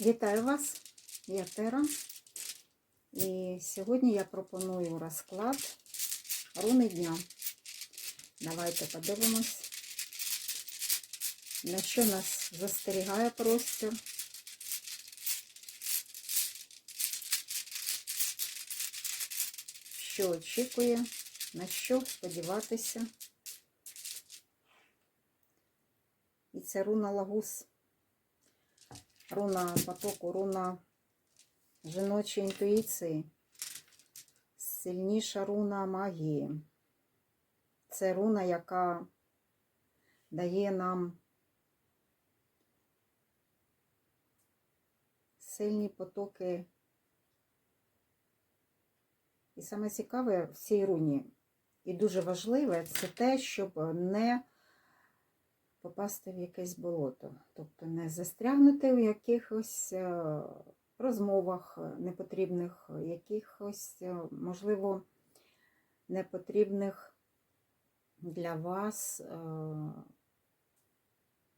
Вітаю вас, я Тера. І сьогодні я пропоную розклад руни дня. Давайте подивимось, на що нас застерігає простір. Що очікує, на що сподіватися. І це руна Лагус. Руна потоку, руна жіночої інтуїції, сильніша руна магії. Це руна, яка дає нам сильні потоки. І саме цікаве в цій руні, і дуже важливе, це те, щоб не попасти в якесь болото, тобто не застрягнути в якихось е, розмовах непотрібних, якихось, е, можливо, непотрібних для вас е,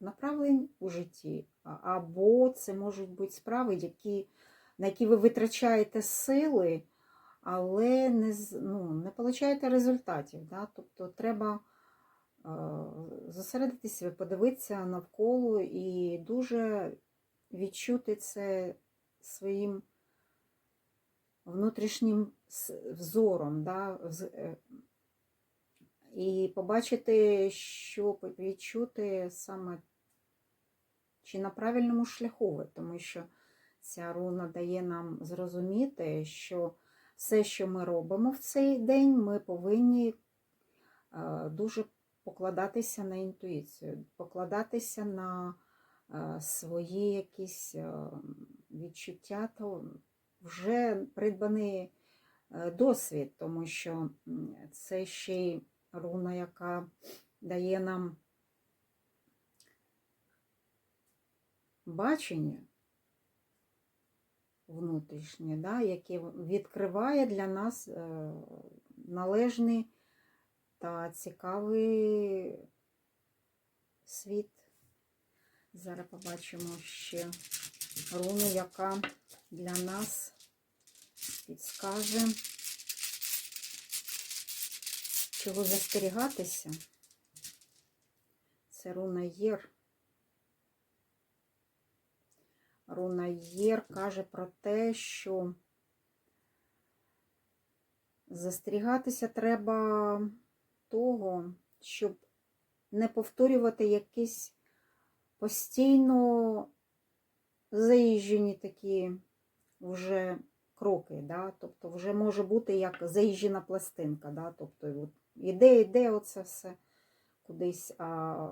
направлень у житті. Або це можуть бути справи, які, на які ви витрачаєте сили, але не, ну, не получаєте результатів. Да? Тобто треба е, зосередитися, подивитися навколо і дуже відчути це своїм внутрішнім взором, да, е, і побачити, що відчути саме чи на правильному шляху тому що ця руна дає нам зрозуміти, що все, що ми робимо в цей день, ми повинні е, дуже покладатися на інтуїцію, покладатися на е, свої якісь е, відчуття, то вже придбаний е, досвід, тому що це ще й руна, яка дає нам бачення внутрішнє, да, яке відкриває для нас належний та цікавий світ. Зараз побачимо ще руну, яка для нас підскаже, чого застерігатися. Це руна Єр. Руна Єр каже про те, що застерігатися треба того, щоб не повторювати якісь постійно заїжджені такі вже кроки. Да? Тобто вже може бути як заїжджена пластинка. Да? Тобто от іде, іде оце все кудись. А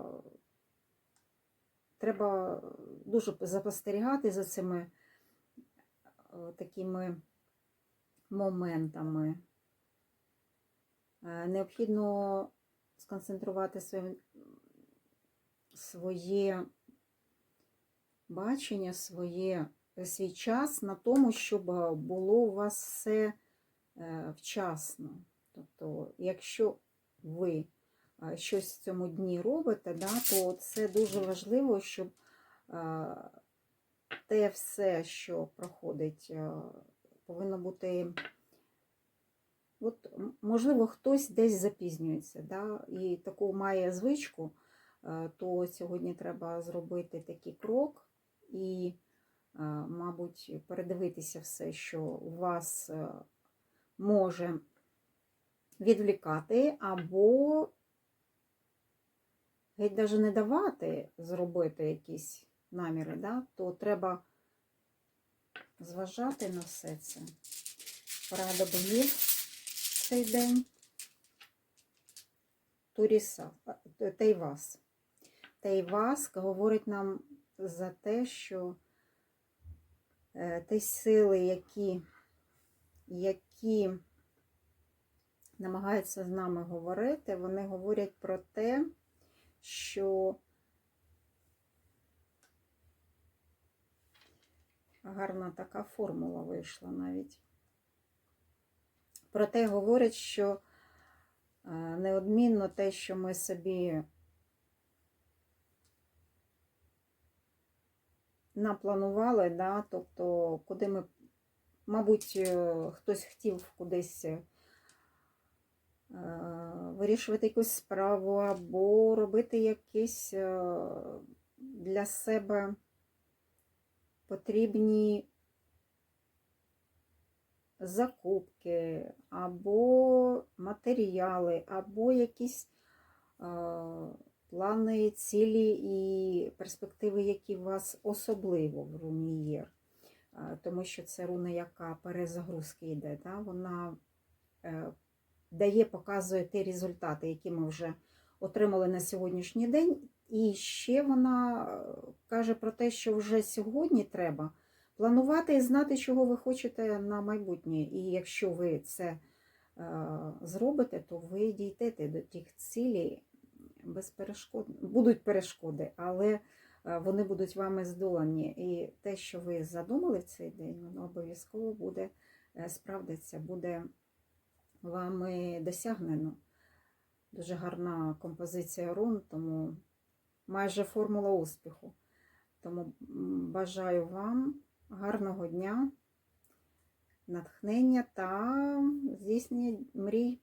треба дуже запостерігати за цими е, такими моментами. Е, Необхідно сконцентрувати своє, своє бачення, своє, свій час на тому, щоб було у вас все е, вчасно. Тобто, якщо ви е, щось в цьому дні робите, да, то це дуже важливо, щоб е, те все, що проходить, е, повинно бути. От, можливо, хтось десь запізнюється, да, і таку має звичку, е, то сьогодні треба зробити такий крок і, е, мабуть, передивитися все, що у вас е, може відвлікати, або геть даже не давати зробити якісь наміри, да, то треба зважати на все це. Порада богів цей день. Туріса, Тейвас. Тейвас говорить нам за те, що е, ті сили, які, які намагаються з нами говорити, вони говорять про те, що гарна така формула вийшла навіть. Проте говорять, що е, неодмінно те, що ми собі напланували, да, тобто, куди ми, мабуть, е, хтось хотів кудись е, вирішувати якусь справу або робити якісь для себе потрібні закупки, або матеріали, або якісь е, плани, цілі і перспективи, які у вас особливо в руні є. Е, Тому що це руна, яка перезагрузки йде, да? вона е, дає, показує ті результати, які ми вже отримали на сьогоднішній день. І ще вона каже про те, що вже сьогодні треба планувати і знати, чого ви хочете на майбутнє. І якщо ви це е, зробите, то ви дійдете до тих цілей без перешкод. Будуть перешкоди, але е, вони будуть вами здолані. І те, що ви задумали в цей день, воно обов'язково буде е, справдиться, буде вами досягнено. Дуже гарна композиція рун, тому майже формула успіху. Тому бажаю вам гарного дня, натхнення та здійснення мрій.